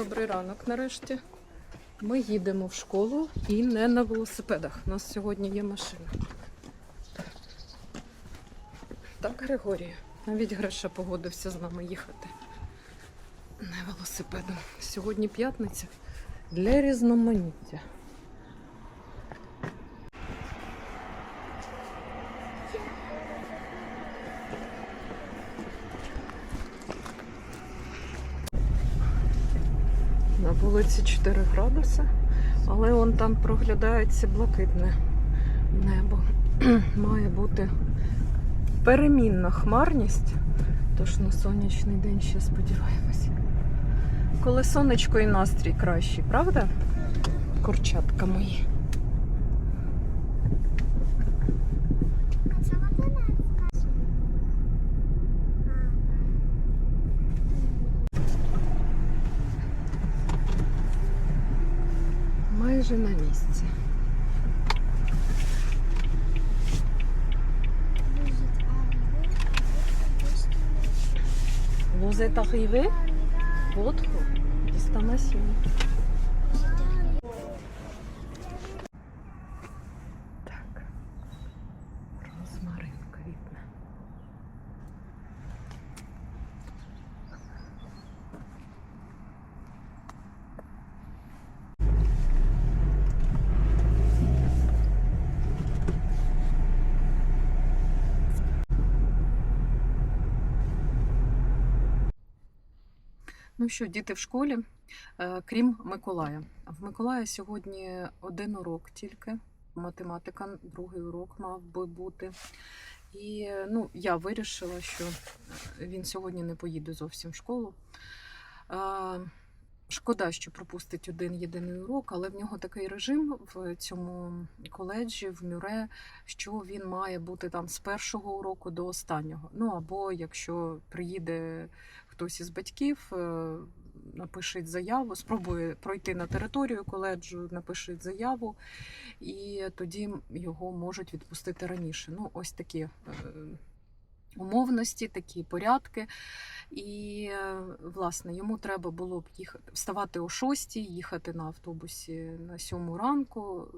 Добрий ранок нарешті. Ми їдемо в школу і не на велосипедах. У нас сьогодні є машина. Так, Григорій. Навіть Греша погодився з нами їхати. Не велосипедом. Сьогодні п'ятниця для різноманіття. Вулиці 4 градуси, але он там проглядається блакитне небо. Має бути перемінна хмарність, тож на сонячний день ще сподіваємось. Коли сонечко і настрій кращий, правда? Курчатка мої. Майже на місці. Vous êtes arrivé Votre destination. Що, діти в школі, е, крім Миколая. В Миколая сьогодні один урок тільки. Математика, другий урок мав би бути. І ну, я вирішила, що е, він сьогодні не поїде зовсім в школу. Е, Шкода, що пропустить один єдиний урок, але в нього такий режим в цьому коледжі, в Мюре, що він має бути там з першого уроку до останнього. Ну або якщо приїде хтось із батьків, е, напишіть заяву, спробує пройти на територію коледжу, напишіть заяву, і тоді його можуть відпустити раніше. Ну, ось такі е, умовності, такі порядки. І, е, власне, йому треба було б їхати, вставати о 6, їхати на автобусі на 7 ранку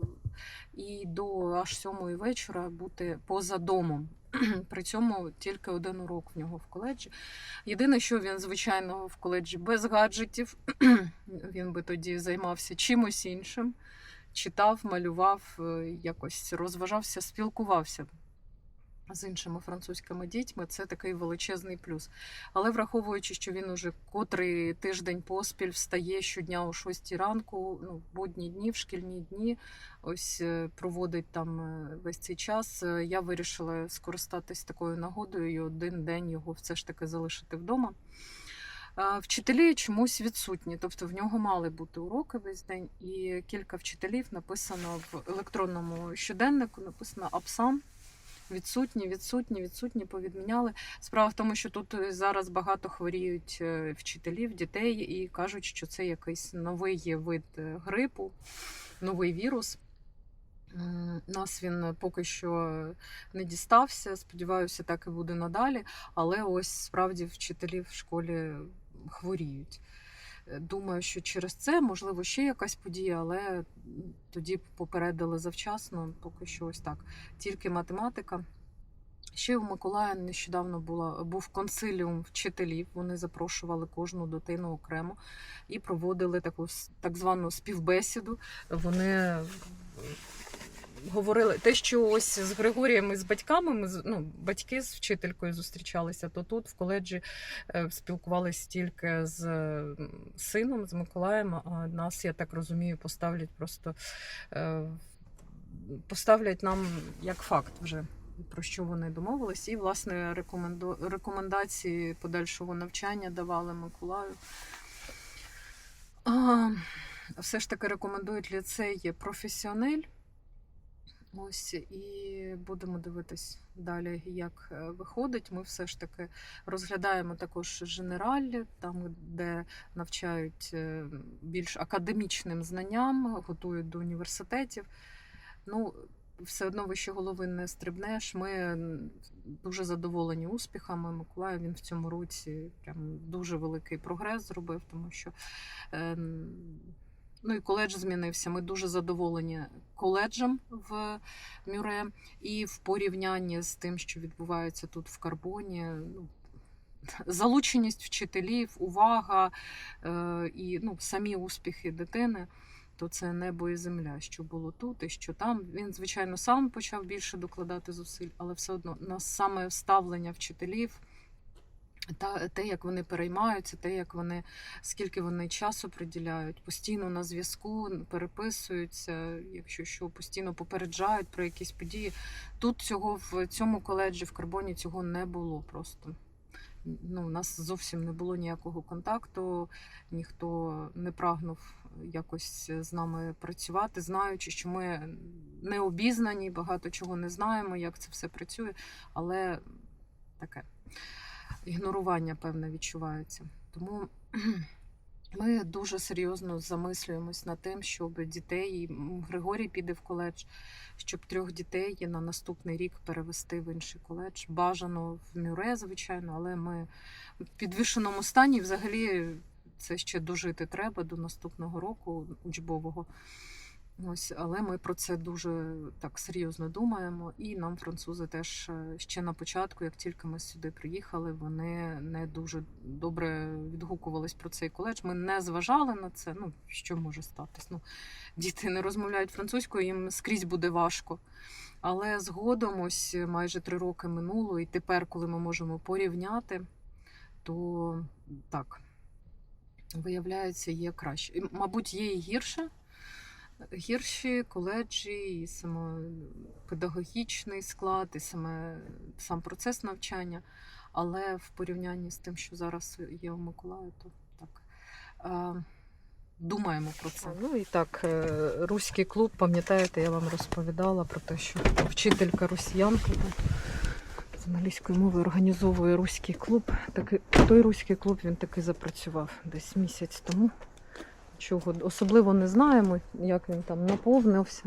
і до аж 7 вечора бути поза домом. При цьому тільки один урок в нього в коледжі. Єдине, що він, звичайно, в коледжі без гаджетів, він би тоді займався чимось іншим, читав, малював, е, якось розважався, спілкувався з іншими французькими дітьми. Це такий величезний плюс. Але враховуючи, що він уже котрий тиждень поспіль встає щодня о 6 ранку, ну, в будні дні, в шкільні дні, ось е, проводить там е, весь цей час. е, Я вирішила скористатись такою нагодою і один день його все ж таки залишити вдома. Вчителі чомусь відсутні, тобто в нього мали бути уроки весь день, і кілька вчителів написано в електронному щоденнику, написано абсам. Відсутні, відсутні, відсутні, повідміняли. Справа в тому, що тут зараз багато хворіють е, вчителів, дітей і кажуть, що це якийсь новий вид е, грипу, новий вірус. Нас він поки що не дістався. Сподіваюся, так і буде надалі. Але ось справді вчителі в школі хворіють. Е, Думаю, що через це можливо ще якась подія, але тоді попередили завчасно, поки що ось так. Тільки математика. Ще у Миколая нещодавно була, був консиліум вчителів. Вони запрошували кожну дитину окремо і проводили таку так звану співбесіду. Вони говорили те, що ось з Григорієм і з батьками, ми ну, батьки з вчителькою зустрічалися, то тут в коледжі е, спілкувалися тільки з сином, з Миколаєм. А нас, я так розумію, поставлять просто е, поставлять нам як факт вже. Про що вони домовились, і власне рекоменду... рекомендації подальшого навчання давали Миколаю. А, все ж таки рекомендують ліцей професіонель. Ось і будемо дивитись далі, як е, виходить. Ми все ж таки розглядаємо також женераль, там, де навчають е, більш академічним знанням, готують до університетів. Ну, все одно вище голови не стрибнеш. Ми дуже задоволені успіхами. Миколаїв він в цьому році прям дуже великий прогрес зробив, тому що е, ну і коледж змінився. Ми дуже задоволені коледжем в Мюре і в порівнянні з тим, що відбувається тут в Карбоні. Ну, залученість вчителів, увага е, і ну, самі успіхи дитини, то це небо і земля, що було тут і що там. Він, звичайно, сам почав більше докладати зусиль, але все одно нас саме ставлення вчителів. Та те, як вони переймаються, те, як вони скільки вони часу приділяють, постійно на зв'язку, переписуються, якщо що, постійно попереджають про якісь події. Тут цього в цьому коледжі в Карбоні цього не було просто. Ну, у нас зовсім не було ніякого контакту, ніхто не прагнув якось з нами працювати, знаючи, що ми не обізнані, багато чого не знаємо, як це все працює, але таке ігнорування, певне, відчувається. Тому ми дуже серйозно замислюємось над тим, щоб дітей, Григорій піде в коледж, щоб трьох дітей на наступний рік перевести в інший коледж. Бажано в Мюре, звичайно, але ми в підвішеному стані взагалі це ще дожити треба до наступного року учбового. Ось, але ми про це дуже так серйозно думаємо. І нам французи теж е, ще на початку, як тільки ми сюди приїхали, вони не дуже добре відгукувались про цей коледж. Ми не зважали на це. Ну що може статись? Ну діти не розмовляють французькою, їм скрізь буде важко. Але згодом, ось майже три роки минуло, і тепер, коли ми можемо порівняти, то так виявляється, є краще. Мабуть, є і гірше гірші коледжі, і саме педагогічний склад, і саме сам процес навчання. Але в порівнянні з тим, що зараз є в Миколаї, то так. Е, Думаємо про це. Ну і так, е, руський клуб, пам'ятаєте, я вам розповідала про те, що вчителька росіянка з англійської мови організовує руський клуб. Такий, той руський клуб він таки запрацював десь місяць тому нічого особливо не знаємо, як він там наповнився.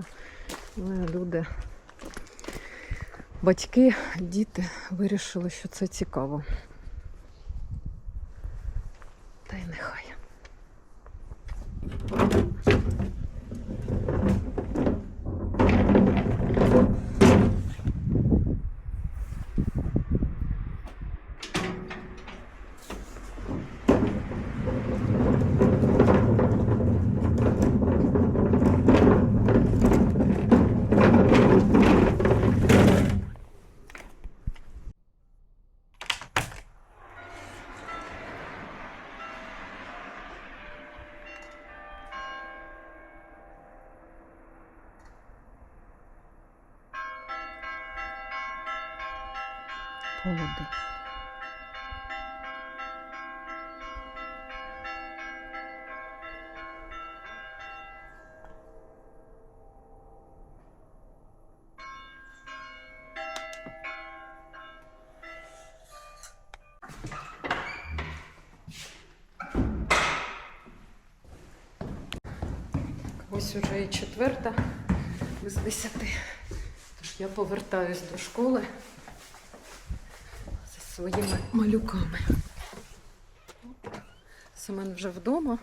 Але люди, батьки, діти вирішили, що це цікаво. Та й нехай. Холоди. Ось уже і четверта з десяти. Тож я повертаюсь до школи своїми малюками. Семен вже вдома.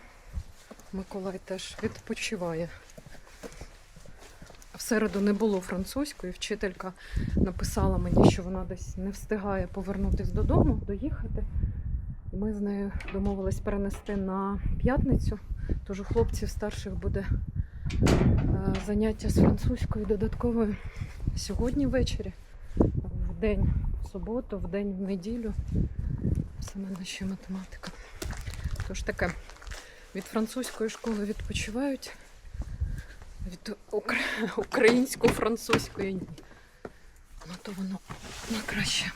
Миколай теж відпочиває. В середу не було французької. Вчителька написала мені, що вона десь не встигає повернутися додому, доїхати. Ми з нею домовились перенести на п'ятницю. Тож у хлопців старших буде е, заняття з французькою додатковою сьогодні ввечері, в день в суботу, в день в неділю. Саме ще математика. Тож таке. Від французької школи відпочивають, від українсько-французької ні. Ну то воно на краще.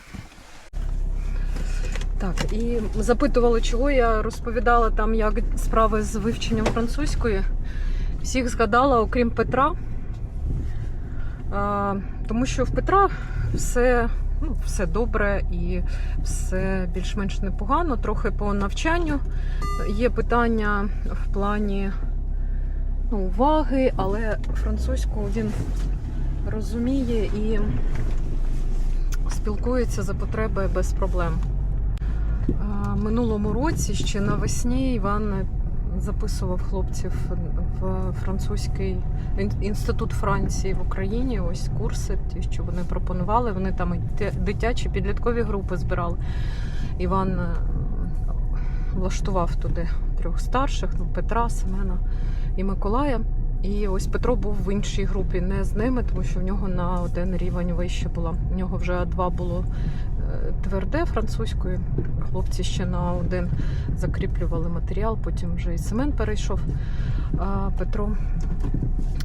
Так, і запитували, чого я розповідала там, як справи з вивченням французької. Всіх згадала, окрім Петра. А, тому що в Петра все, ну, все добре і все більш-менш непогано. Трохи по навчанню є питання в плані ну, уваги, але французьку він розуміє і спілкується за потреби без проблем. Минулому році, ще навесні, Іван записував хлопців в французький інститут Франції в Україні. Ось курси, ті, що вони пропонували. Вони там дитячі підліткові групи збирали. Іван е, влаштував туди трьох старших: ну, Петра, Семена і Миколая. І ось Петро був в іншій групі, не з ними, тому що в нього на один рівень вище була. У нього вже А2 було е, тверде французькою. Хлопці ще на один закріплювали матеріал, потім вже і Семен перейшов. А Петро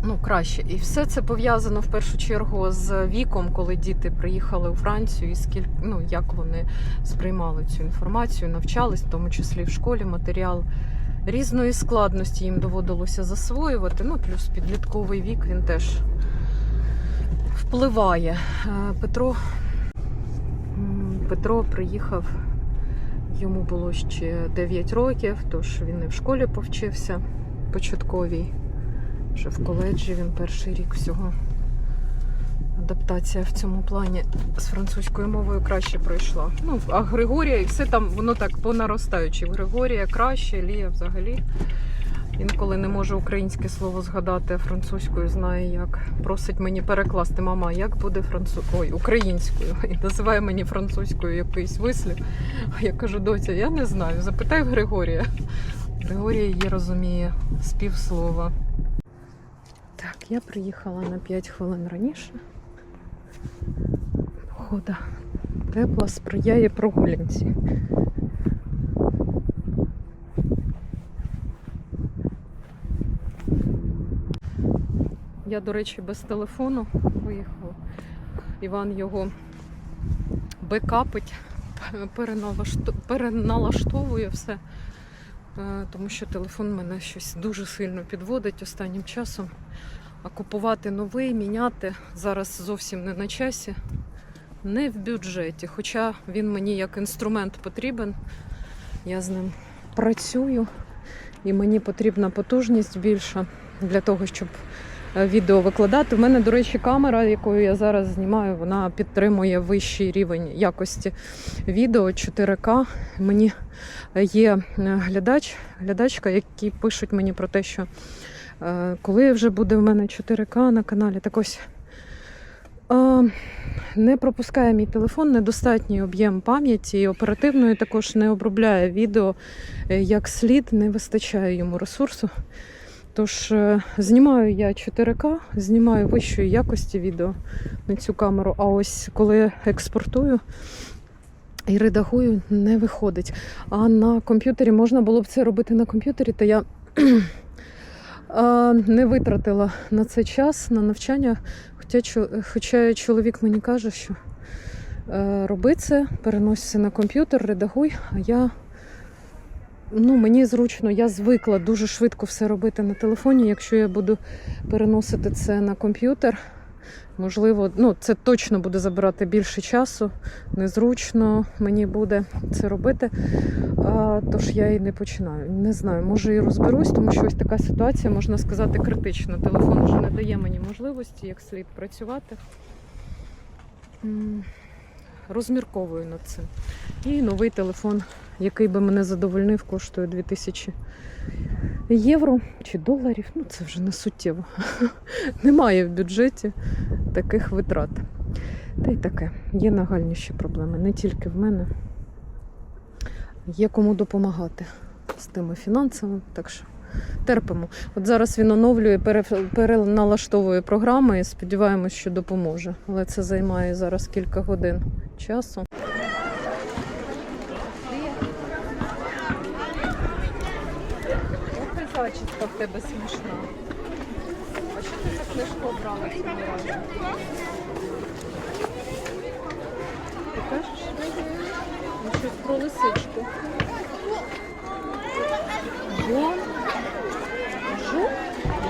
ну, краще. І все це пов'язано в першу чергу з віком, коли діти приїхали у Францію, і скільки ну, як вони сприймали цю інформацію, навчались, в тому числі в школі матеріал різної складності їм доводилося засвоювати. Ну, плюс підлітковий вік він теж впливає. Е, Петро, Петро приїхав, йому було ще 9 років, тож він і в школі повчився початковій. Вже в коледжі він перший рік всього. Адаптація в цьому плані з французькою мовою краще пройшла. Ну, а Григорія і все там воно так по наростаючій. Григорія краще, Лія взагалі. Інколи не може українське слово згадати, а французькою знає як. Просить мені перекласти, мама, як буде француз... Ой, українською. І називає мені французькою якийсь вислів. А я кажу, доця, я не знаю. Запитай Григорія. Григорія її розуміє з півслова. Так, я приїхала на 5 хвилин раніше. Погода тепла сприяє прогулянці. Я, до речі, без телефону виїхала. Іван його бекапить, переналаштовує все. Е, Тому що телефон мене щось дуже сильно підводить останнім часом. А купувати новий, міняти зараз зовсім не на часі, не в бюджеті. Хоча він мені як інструмент потрібен. Я з ним працюю і мені потрібна потужність більша для того, щоб е, відео викладати. У мене, до речі, камера, якою я зараз знімаю, вона підтримує вищий рівень якості відео 4К. Мені є е, глядач, глядачка, які пишуть мені про те, що коли вже буде в мене 4К на каналі, так ось е, не пропускає мій телефон, недостатній об'єм пам'яті оперативної також не обробляє відео е, як слід, не вистачає йому ресурсу. Тож е, знімаю я 4К, знімаю вищої якості відео на цю камеру, а ось коли експортую і редагую, не виходить. А на комп'ютері можна було б це робити на комп'ютері, та я не витратила на це час, на навчання. Хоча, хоча чоловік мені каже, що е, роби це, переносься на комп'ютер, редагуй, а я. Ну, мені зручно, я звикла дуже швидко все робити на телефоні. Якщо я буду переносити це на комп'ютер, можливо, ну це точно буде забирати більше часу. Незручно мені буде це робити. А, тож я і не починаю. Не знаю, може і розберусь, тому що ось така ситуація, можна сказати, критична. Телефон вже не дає мені можливості як слід працювати. Розмірковую над цим. І новий телефон, який би мене задовольнив, коштує 2000 євро чи доларів. Ну, це вже не суттєво. Немає в бюджеті таких витрат. Та й таке. Є нагальніші проблеми. Не тільки в мене. Є кому допомагати з тими фінансами. Так що терпимо. От зараз він оновлює, переналаштовує програми і сподіваємось, що допоможе. Але це займає зараз кілька годин часу. Зачіска в тебе смішна. А що ти за книжку обрала цьому разі? Покажеш? Ну, щось про лисичку. Бон. Жу?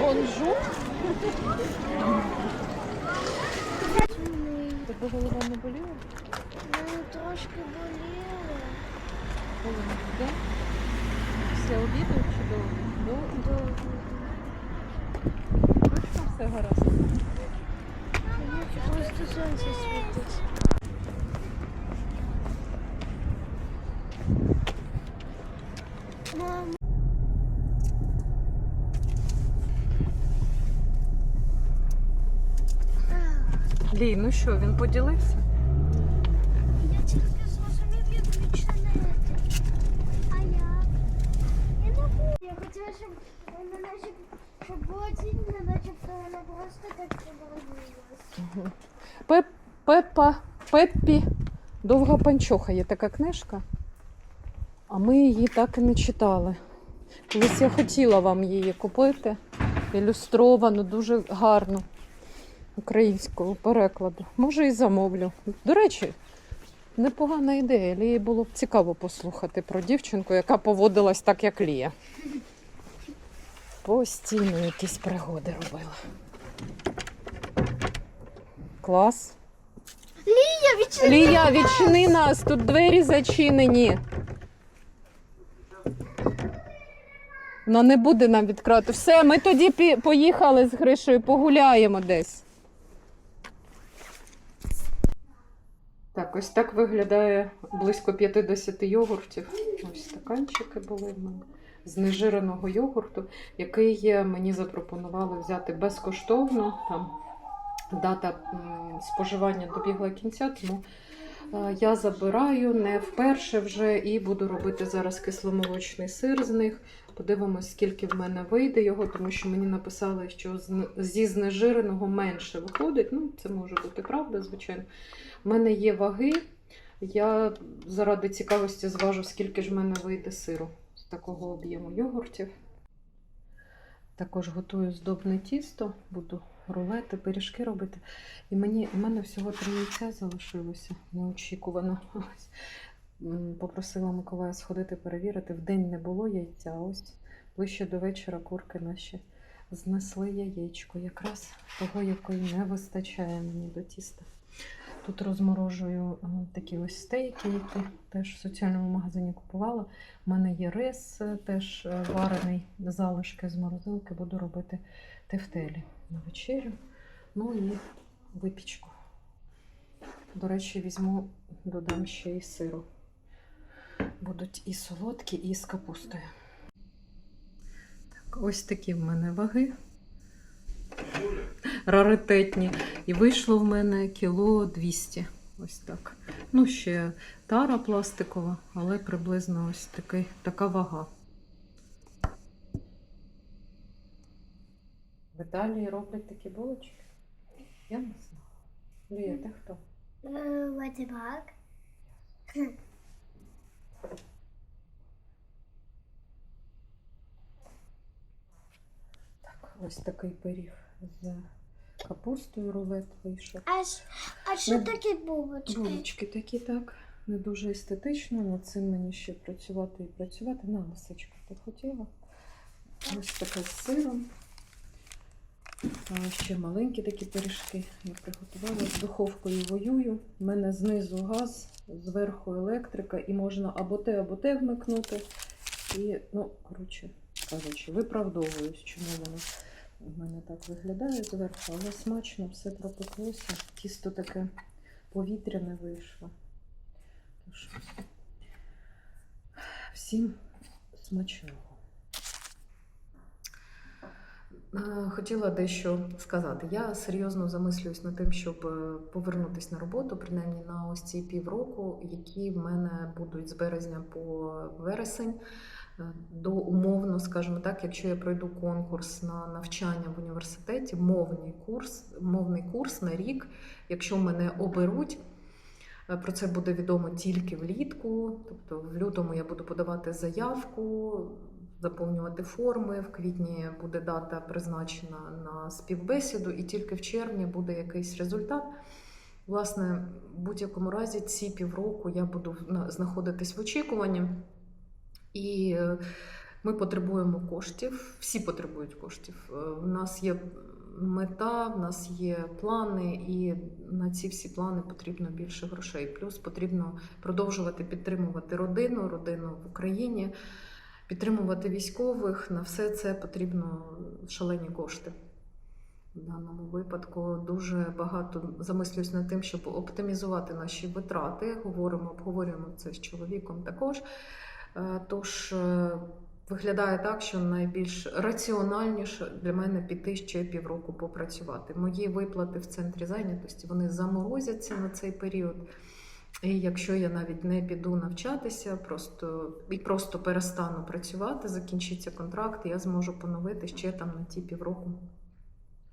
Бонжу? Тебе голова не боліла? Мене трошки боліло. Голова, да? Після обіду чи до? До? Довго. Точно все гаразд? Просто сонце світить. Мама. Лій, ну що, він поділився? Я тільки зрозумів, як відчинити. А як? Я не буду. Я хотіла, щоб вона наче, щоб було цінно, начебто вона просто так поворотилась. Пеп, Пеппа, Пеппі, довга панчоха є така книжка, а ми її так і не читали. Колись я хотіла вам її купити, ілюстровану, дуже гарну українського перекладу. Може, і замовлю. До речі, непогана ідея. Лії було б цікаво послухати про дівчинку, яка поводилась так, як Лія. Постійно якісь пригоди робила. Клас. Лія, відчини нас, тут двері зачинені. Ну не буде нам відкривати. Все, ми тоді пі- поїхали з Гришою, погуляємо десь. Так, ось так виглядає близько 50 йогуртів. Ось стаканчики були в мене. З нежиреного йогурту, який е, мені запропонували взяти безкоштовно. Там дата споживання добігла кінця, тому е, я забираю не вперше вже і буду робити зараз кисломолочний сир з них. Подивимось, скільки в мене вийде його, тому що мені написали, що зі знежиреного менше виходить. Ну, це може бути правда, звичайно. У мене є ваги. Я заради цікавості зважу, скільки ж в мене вийде сиру з такого об'єму йогуртів. Також готую здобне тісто, буду рулети, пиріжки робити. І мені, в мене всього три яйця залишилося неочікувано. Попросила Миколая сходити перевірити. Вдень не було яйця, ось ближче до вечора курки наші знесли яєчко. Якраз того, якої не вистачає мені до тіста. Тут розморожую е, такі ось стейки, які теж в соціальному магазині купувала. У мене є рис, е, теж е, варений залишки з морозилки. Буду робити тефтелі на вечерю. Ну і випічку. До речі, візьму, додам ще і сиру. Будуть і солодкі, і з капустою. Так, ось такі в мене ваги. Раритетні. І вийшло в мене кіло 200. Ось так. Ну, ще тара пластикова, але приблизно ось такий, така вага. В Італії роблять такі булочки? Я не знаю. Лія, ти хто? Матемак. Так, ось такий пиріг з капустою рулет вийшов. А, ж- а що Ну, таке булочки? Булочки такі, так. Не дуже естетично, над цим мені ще працювати і працювати. На лисичку ти хотіла. Ось таке з сиром. Ще маленькі такі пиріжки я приготувала. З духовкою воюю. У мене знизу газ, зверху електрика, і можна або те, або те вмикнути. І, ну, коротше кажучи, виправдовуюсь, чому воно в мене так виглядає зверху, але смачно все пропеклося. Тісто таке повітряне вийшло. Тож, всім смачного. Хотіла дещо сказати. Я серйозно замислююсь над тим, щоб е, повернутися на роботу, принаймні на ось ці півроку, які в мене будуть з березня по вересень. Е, До умовно, скажімо так, якщо я пройду конкурс на навчання в університеті, мовний курс, мовний курс на рік, якщо мене оберуть. Е, Про це буде відомо тільки влітку. Тобто в лютому я буду подавати заявку, заповнювати форми. В квітні буде дата призначена на співбесіду, і тільки в червні буде якийсь результат. Власне, в будь-якому разі, ці півроку я буду на- знаходитись в очікуванні. І е, ми потребуємо коштів, всі потребують коштів. Е, У нас є мета, в нас є плани, і на ці всі плани потрібно більше грошей. Плюс потрібно продовжувати підтримувати родину, родину в Україні, підтримувати військових. На все це потрібно шалені кошти. Да. даному випадку дуже багато замислююсь над тим, щоб оптимізувати наші витрати. Говоримо, обговорюємо це з чоловіком також. Е, Тож е, виглядає так, що найбільш раціональніше для мене піти ще півроку попрацювати. Мої виплати в центрі зайнятості вони заморозяться на цей період. І якщо я навіть не піду навчатися, просто і просто перестану працювати, закінчиться контракт, я зможу поновити ще там на ті півроку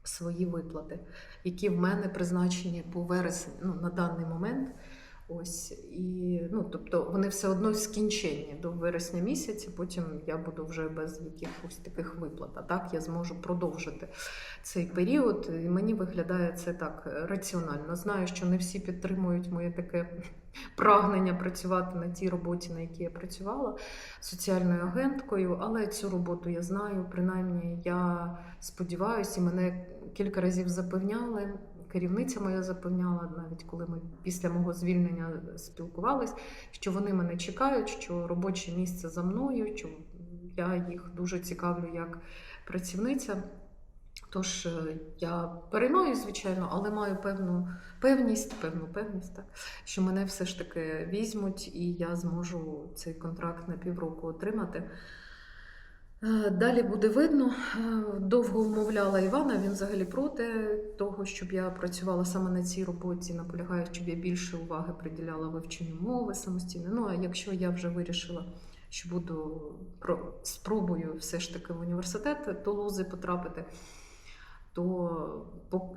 свої виплати, які в мене призначені по вересень ну, на даний момент. Ось і ну, тобто вони все одно скінчені до вересня місяця. Потім я буду вже без якихось таких виплат. А так я зможу продовжити цей період. І мені виглядає це так раціонально. Знаю, що не всі підтримують моє таке прагнення працювати на тій роботі, на якій я працювала соціальною агенткою, але цю роботу я знаю. Принаймні, я сподіваюся, і мене кілька разів запевняли. Керівниця моя запевняла, навіть коли ми після мого звільнення спілкувались, що вони мене чекають, що робоче місце за мною, що я їх дуже цікавлю як працівниця. Тож е, я переймаю, звичайно, але маю певну певність, певну певність, так, що мене все ж таки візьмуть, і я зможу цей контракт на півроку отримати. Е, Далі буде видно. Е, Довго вмовляла Івана, він взагалі проти того, щоб я працювала саме на цій роботі, наполягає, щоб я більше уваги приділяла вивченню мови самостійно. Ну а якщо я вже вирішила, що буду про спробую все ж таки в університет Тулузи потрапити, то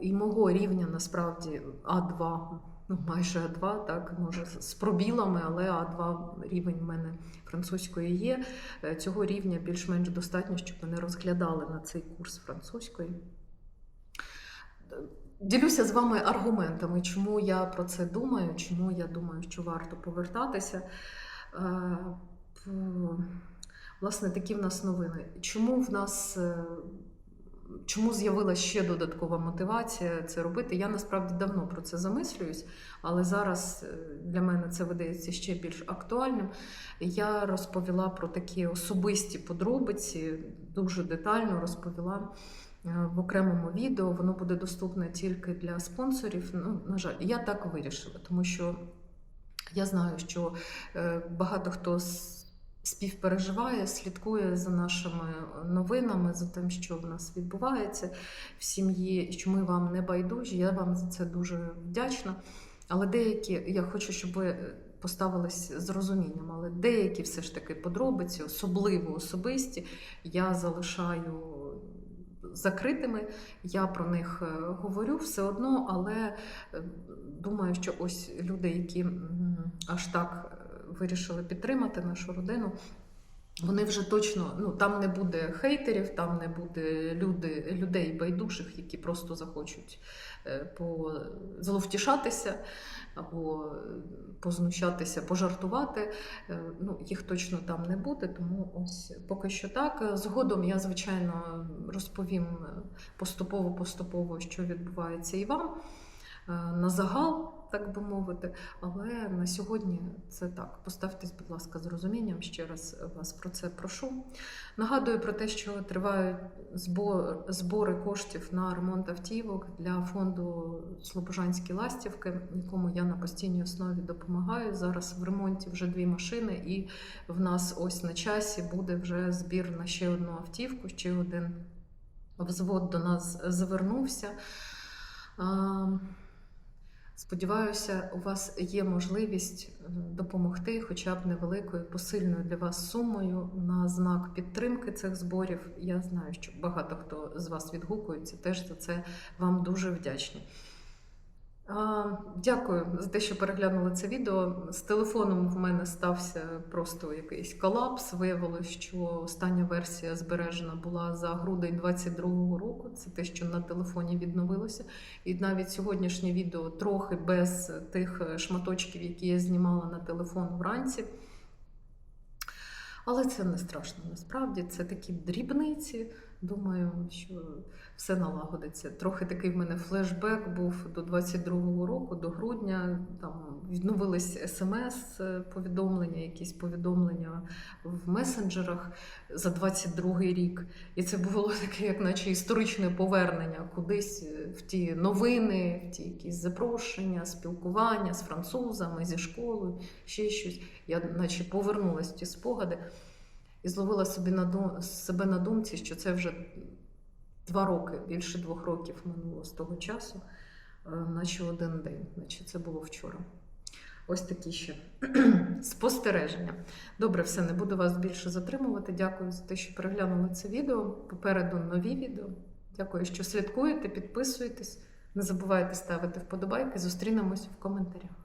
і мого рівня насправді А2, ну майже А2, так може з пробілами, але А2 рівень в мене французької є. Е, Цього рівня більш-менш достатньо, щоб мене розглядали на цей курс французької. Ділюся з вами аргументами, чому я про це думаю, чому я думаю, що варто повертатися. Е, Власне, такі в нас новини. Чому в нас е, чому з'явилася ще додаткова мотивація це робити? Я насправді давно про це замислююсь, але зараз е, для мене це видається ще більш актуальним. Я розповіла про такі особисті подробиці, дуже детально розповіла е, в окремому відео. Воно буде доступне тільки для спонсорів. Ну, на жаль, я так вирішила, тому що я знаю, що е, багато хто з- співпереживає, слідкує за нашими новинами, за тим, що в нас відбувається в сім'ї, що ми вам не байдужі. Я вам за це дуже вдячна. Але деякі, я хочу, щоб ви поставились з розумінням, але деякі все ж таки подробиці, особливо особисті, я залишаю закритими. Я про них е, говорю все одно, але е, думаю, що ось люди, які аж так е, вирішили підтримати нашу родину. Вони вже точно ну там не буде хейтерів, там не буде люди, людей байдужих, які просто захочуть е, позловтішатися або познущатися, пожартувати. Е, Ну, їх точно там не буде, тому ось поки що так. Згодом я, звичайно, розповім поступово-поступово, що відбувається і вам е, на загал, так би мовити. Але на сьогодні це так. Поставтесь, будь ласка, з розумінням. Ще раз вас про це прошу. Нагадую про те, що тривають збор, збори коштів на ремонт автівок для фонду Слобожанські ластівки, якому я на постійній основі допомагаю. Зараз в ремонті вже дві машини, і в нас ось на часі буде вже збір на ще одну автівку, ще один взвод до нас звернувся. Сподіваюся, у вас є можливість е, допомогти, хоча б невеликою посильною для вас сумою на знак підтримки цих зборів. Я знаю, що багато хто з вас відгукується, теж за це вам дуже вдячні. Дякую за те, що переглянули це відео. З телефоном в мене стався просто якийсь колапс. Виявилось, що остання версія збережена була за грудень 22-го року. Це те, що на телефоні відновилося. І навіть сьогоднішнє відео трохи без тих шматочків, які я знімала на телефон вранці. Але це не страшно насправді. Це такі дрібниці, думаю, що все налагодиться. Трохи такий в мене флешбек був до 22-го року, до грудня. Там відновились смс-повідомлення, якісь повідомлення в месенджерах за 22-й рік. І це було таке, як наче історичне повернення кудись в ті новини, в ті якісь запрошення, спілкування з французами, зі школою, ще щось. Я наче повернулася в ті спогади і зловила собі на дум... себе на думці, що це вже два роки, більше двох років минуло з того часу, е, наче один день, наче це було вчора. Ось такі ще спостереження. Добре, все, не буду вас більше затримувати. Дякую за те, що переглянули це відео. Попереду нові відео. Дякую, що слідкуєте, підписуєтесь. Не забувайте ставити вподобайки. Зустрінемось в коментарях.